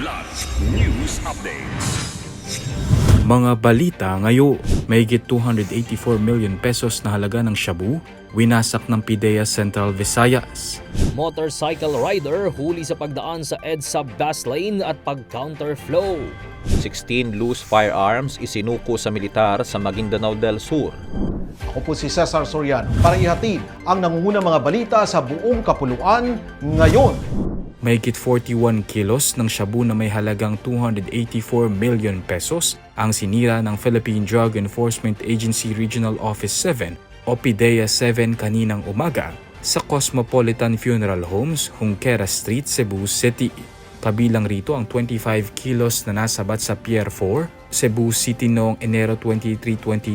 Kidlat News Updates. Mga balita ngayon, mahigit 284 million pesos na halaga ng shabu, winasak ng PIDEA Central Visayas. Motorcycle rider huli sa pagdaan sa EDSA bus lane at pag-counterflow. 16 loose firearms isinuko sa militar sa Maguindanao del Sur. Ako po si Cesar Soriano para ihatid ang nangungunang mga balita sa buong kapuluan ngayon. Mahigit 41 kilos ng shabu na may halagang 284 million pesos ang sinira ng Philippine Drug Enforcement Agency Regional Office 7 o PIDEA 7 kaninang umaga sa Cosmopolitan Funeral Homes, Junquera Street, Cebu City. Kabilang rito ang 25 kilos na nasabat sa Pier 4, Cebu City noong Enero 23,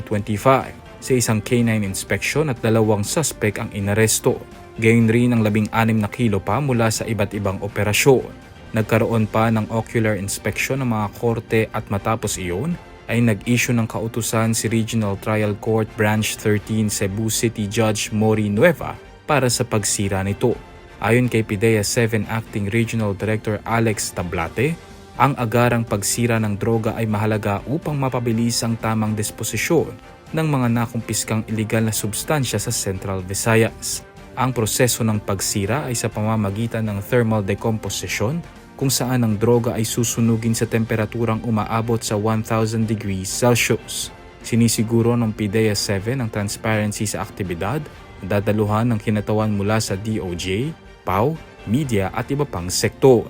2025 sa isang K9 inspection at dalawang suspect ang inaresto. Gayon rin ang 16 na kilo pa mula sa iba't ibang operasyon. Nagkaroon pa ng ocular inspection ng mga korte at matapos iyon ay nag-issue ng kautusan si Regional Trial Court Branch 13 Cebu City Judge Mori Nueva para sa pagsira nito. Ayon kay PIDEA 7 Acting Regional Director Alex Tablate, ang agarang pagsira ng droga ay mahalaga upang mapabilis ang tamang disposisyon ng mga nakumpiskang iligal na substansya sa Central Visayas. Ang proseso ng pagsira ay sa pamamagitan ng thermal decomposition kung saan ang droga ay susunugin sa temperaturang umaabot sa 1000 degrees Celsius. Sinisiguro ng PIDEA 7 ang transparency sa aktibidad na dadaluhan ng kinatawan mula sa DOJ, PAW, media at iba pang sektor.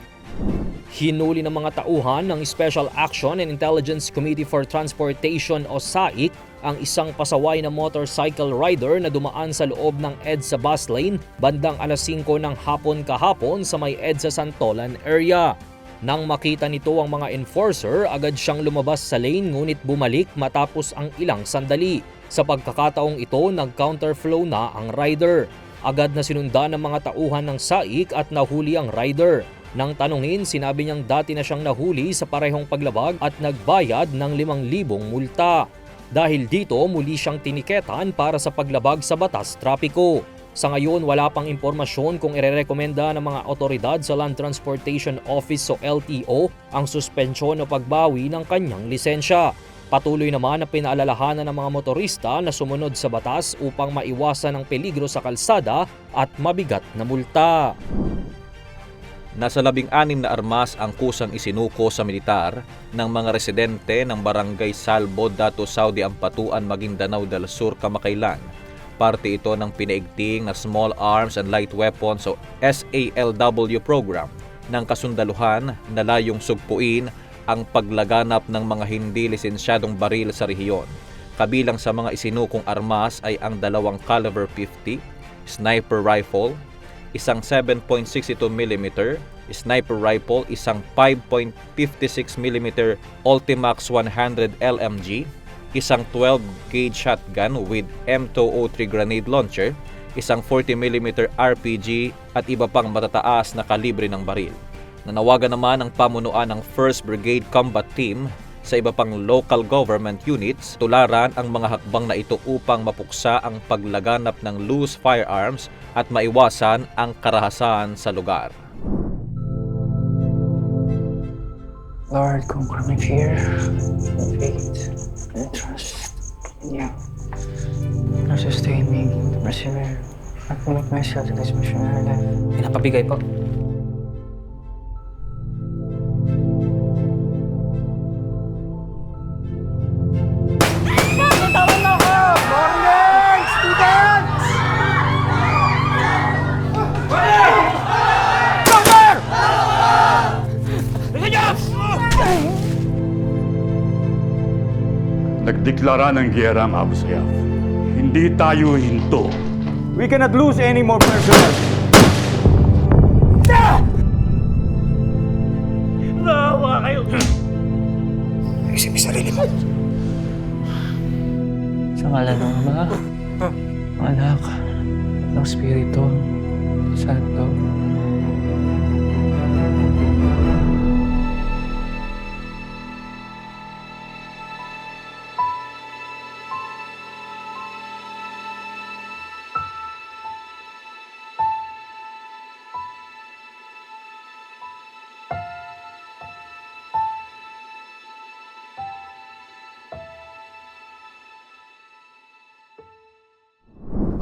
Hinuli ng mga tauhan ng Special Action and Intelligence Committee for Transportation o SAIC ang isang pasaway na motorcycle rider na dumaan sa loob ng EDSA bus lane bandang alas 5 ng hapon kahapon sa may EDSA Santolan area. Nang makita nito ang mga enforcer, agad siyang lumabas sa lane ngunit bumalik matapos ang ilang sandali. Sa pagkakataong ito, nag-counterflow na ang rider. Agad na sinundan ng mga tauhan ng SAIC at nahuli ang rider. Nang tanungin, sinabi niyang dati na siyang nahuli sa parehong paglabag at nagbayad ng 5,000 multa. Dahil dito, muli siyang tiniketan para sa paglabag sa batas trapiko. Sa ngayon, wala pang impormasyon kung irerekomenda ng mga otoridad sa Land Transportation Office o LTO ang suspensyon o pagbawi ng kanyang lisensya. Patuloy naman na pinaalalahanan ng mga motorista na sumunod sa batas upang maiwasan ang peligro sa kalsada at mabigat na multa. Nasa labing-anim na armas ang kusang isinuko sa militar ng mga residente ng Barangay Salbo, Dato Saudi Ampatuan, Maguindanao del Sur, Kamakailan. Parte ito ng pinaigting na Small Arms and Light Weapons o SALW program ng kasundaluhan na layong sugpuin ang paglaganap ng mga hindi lisensyadong baril sa rehiyon. Kabilang sa mga isinukong armas ay ang dalawang caliber 50, sniper rifle, isang 7.62mm sniper rifle, isang 5.56mm Ultimax 100 LMG, isang 12-gauge shotgun with M203 grenade launcher, isang 40mm RPG at iba pang matataas na kalibre ng baril. Nanawagan naman ang pamunuan ng 1st Brigade Combat Team sa iba pang local government units tularan ang mga hakbang na ito upang mapuksa ang paglaganap ng loose firearms at maiwasan ang karahasan sa lugar. Lord, kung kami fear, faith, and trust in you. Now sustain me persevere. I commit myself to this missionary life. Pinapabigay po. Nagdeklara ng giyera ang Abu Sayyaf. Hindi tayo hinto. We cannot lose any more personnel. Sa ngalan ng Ama, Anak, ng Espiritu, Santo.